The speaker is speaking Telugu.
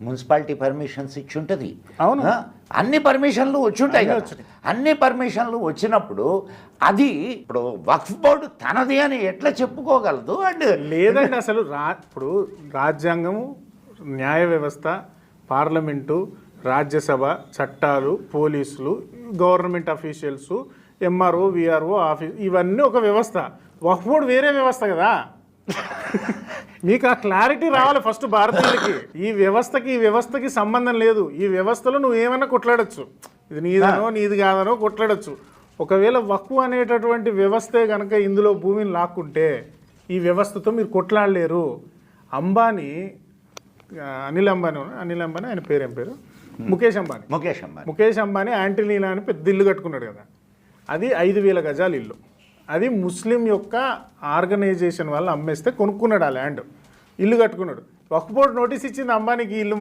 మున్సిపాలిటీ పర్మిషన్స్ ఇచ్చి ఉంటుంది అవును. అన్ని పర్మిషన్లు వచ్చి ఉంటాయి. అన్ని పర్మిషన్లు వచ్చినప్పుడు అది ఇప్పుడు వక్ఫ్ బోర్డు తనది అని ఎట్లా చెప్పుకోగలదు? అండ్ లేదండి అసలు రా ఇప్పుడు రాజ్యాంగము న్యాయ వ్యవస్థ పార్లమెంటు రాజ్యసభ చట్టాలు పోలీసులు government officials MRO VRO office ఇవన్నీ ఒక వ్యవస్థ. వక్ఫ్ బోర్డు వేరే వ్యవస్థ కదా. మీకు ఆ క్లారిటీ రావాలి ఫస్ట్ భారతీయులకి. ఈ వ్యవస్థకి ఈ వ్యవస్థకి సంబంధం లేదు. ఈ వ్యవస్థలో నువ్వు ఏమైనా కొట్లాడచ్చు. ఇది నీదనో నీది కాదనో కొట్లాడచ్చు. ఒకవేళ వక్ఫ్ అనేటటువంటి వ్యవస్థే కనుక ఇందులో భూమిని లాక్కుంటే ఈ వ్యవస్థతో మీరు కొట్లాడలేరు. అంబానీ అనిల్ అంబానీ అనిల్ అంబానీ ఆయన పేరు పేరు? ముఖేష్ అంబానీ. ముఖేష్ అంబానీ. ముఖేష్ అంబానీ యాంటీలీలా అని పెద్ద ఇల్లు కట్టుకున్నాడు కదా. అది ఐదు వేల గజాల ఇల్లు. అది ముస్లిం యొక్క ఆర్గనైజేషన్ వాళ్ళు అమ్మేస్తే కొనుక్కున్నాడు ఆ ల్యాండ్. ఇల్లు కట్టుకున్నాడు. వక్ఫ్ బోర్డు నోటీస్ ఇచ్చింది అంబానీకి ఇల్లు